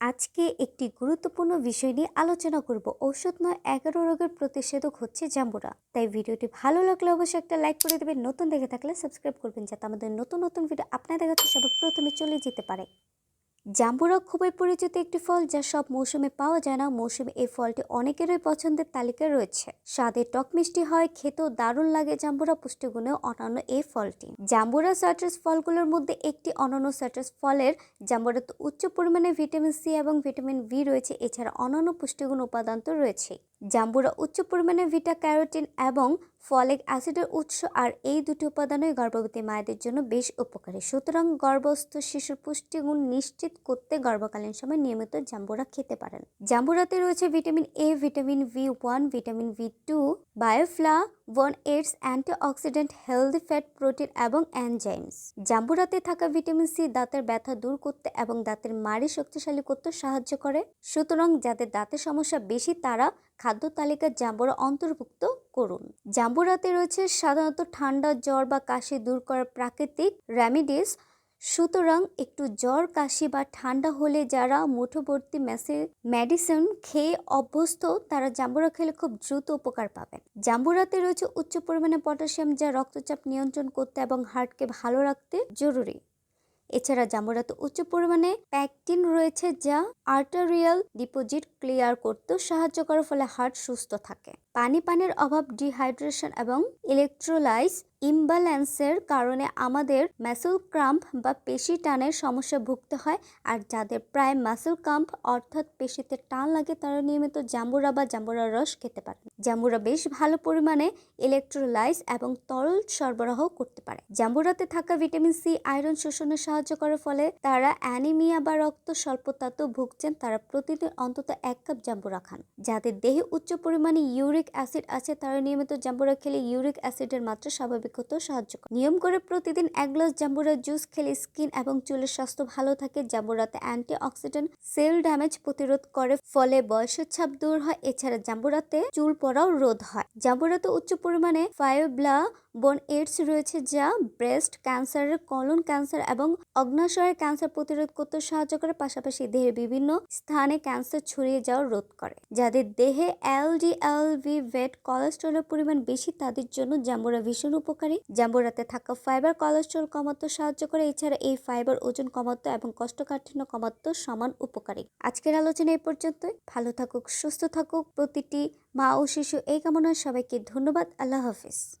আজকে একটি গুরুত্বপূর্ণ বিষয় নিয়ে আলোচনা করব। ঔষধ নয় এগারো রোগের প্রতিষেধক হচ্ছে জাম্বুরা। তাই ভিডিওটি ভালো লাগলে অবশ্যই একটা লাইক করে দেবেন। নতুন দেখে থাকলে সাবস্ক্রাইব করবেন যাতে আমাদের নতুন নতুন ভিডিও আপনার কাছে সবার প্রথমে চলে যেতে পারে। জাম্বুরা খুবই পরিচিত একটি ফল যা সব মৌসুমে পাওয়া যায় না। মৌসুমে এই ফলটি অনেকেরই পছন্দের তালিকায় রয়েছে। স্বাদে টক মিষ্টি হয়, খেতেও দারুণ লাগে জাম্বুরা পুষ্টিগুণেও অনন্য এই ফলটি। জাম্বুরা সাইট্রাস ফলগুলোর মধ্যে একটি অনন্য সাইট্রাস ফলের জাম্বুরাতে উচ্চ পরিমাণে ভিটামিন সি এবং ভিটামিন ভি রয়েছে। এছাড়া অন্যান্য পুষ্টিগুণ উপাদান তো রয়েছে জাম্বুরা উচ্চ পরিমাণে ভিটা ক্যারোটিন এবং ফলিক অ্যাসিডের উৎস আর এই দুটি উপাদানই গর্ভবতী মায়েদের জন্য বেশ উপকারী। সুতরাং গর্ভস্থ শিশুর পুষ্টিগুণ নিশ্চিত করতে গর্ভকালীন সময় নিয়মিত জাম্বুরা খেতে পারেন। জাম্বুরাতে রয়েছে vitamin A vitamin B one vitamin B two বায়োফ্লা, one AIDS, antioxidant, healthy fat, protein এবং অ্যানজাইমস। জাম্বুরাতে থাকা ভিটামিন সি দাঁতের ব্যথা দূর করতে এবং দাঁতের মাড়ি শক্তিশালী করতে সাহায্য করে। সুতরাং যাদের দাঁতের সমস্যা বেশি, তারা খাদ্য তালিকার জাম্বুরা অন্তর্ভুক্ত করুন। জাম্বুরাতে রয়েছে সাধারণত ঠান্ডা জ্বর বা কাশি দূর করার প্রাকৃতিক রেমিডিস। সুতরাং একটু জ্বর, কাশি বা ঠান্ডা হলে যারা মুঠোবর্তী মেসে, মেডিসিন খেয়ে অভ্যস্ত, তারা জাম্বুরা খেলে খুব দ্রুত উপকার পাবেন। জাম্বুরাতে রয়েছে উচ্চ পরিমাণে পটাশিয়াম যা রক্তচাপ নিয়ন্ত্রণ করতে এবং হার্টকে ভালো রাখতে জরুরি। এছাড়া জাম্বুরাতে উচ্চ পরিমাণে প্যাকটিন রয়েছে যা আর্টারিয়াল ডিপোজিট ক্লিয়ার করতে সাহায্য করার ফলে হার্ট সুস্থ থাকে। পানি পানির অভাব, ডিহাইড্রেশন এবং ইলেকট্রোলাইজ ইমব্যালেন্সের কারণে আমাদের ম্যাসেল ক্রাম্প বা পেশি টানের সমস্যা ভুগতে হয়। আর যাদের প্রায় ম্যাসেল ক্রাম্প, অর্থাৎ পেশিতে টান লাগে, তারা নিয়মিত জাম্বুরা বা জাম্বুরার রস খেতে পারেন। জাম্বুরা বেশ ভালো পরিমাণে ইলেকট্রোলাইজ এবং তরল সরবরাহ করতে পারে। জাম্বুরাতে থাকা ভিটামিন সি, আয়রন শোষণে সাহায্য করার ফলে তারা অ্যানিমিয়া বা রক্ত স্বল্পতাতেও ভুগছেন। তারা প্রতিদিন অন্তত এক কাপ জাম্বুরা খান। যাদের দেহে উচ্চ পরিমাণে ইউরিক অ্যাসিড আছে, তারা নিয়মিত জাম্বুরা খেলে ইউরিক অ্যাসিডের মাত্রা স্বাভাবিক হতেও সাহায্য করে। নিয়ম করে প্রতিদিন এক গ্লাস জাম্বুরা জুস খেলে স্কিন এবং চুলের স্বাস্থ্য ভালো থাকে। জাম্বুরাতে অ্যান্টি অক্সিডেন্ট সেল ড্যামেজ প্রতিরোধ করে, ফলে বয়সের ছাপ দূর হয়। এছাড়া জাম্বুরাতে চুল পড়াও রোধ হয়। জাম্বুরাতে উচ্চ পরিমাণে ফায়োব্লা বোন এইডস রয়েছে যা ব্রেস্ট ক্যান্সারের, কলন ক্যান্সার এবং অগ্নাশয়ের ক্যান্সার প্রতিরোধ করতে সাহায্য করে। পাশাপাশি দেহের বিভিন্ন স্থানে ক্যান্সার ছড়িয়ে যাওয়া রোধ করে। যাদের দেহে এলডিএলভি ভেট কোলেস্ট্রলের পরিমাণ বেশি, তাদের জন্য জাম্বুরা ভীষণ উপকারী। জাম্বুরাতে থাকা ফাইবার কলেস্ট্রল কমাতে সাহায্য করে, এছাড়া এই ফাইবার ওজন কমাতে এবং কষ্টকাঠিন্য কমাতে সমান উপকারী। আজকের আলোচনা এই পর্যন্তই। ভালো থাকুক, সুস্থ থাকুক। প্রতিটি মা ও শিশু এই কামনায় সবাইকে ধন্যবাদ। আল্লাহ হাফিজ।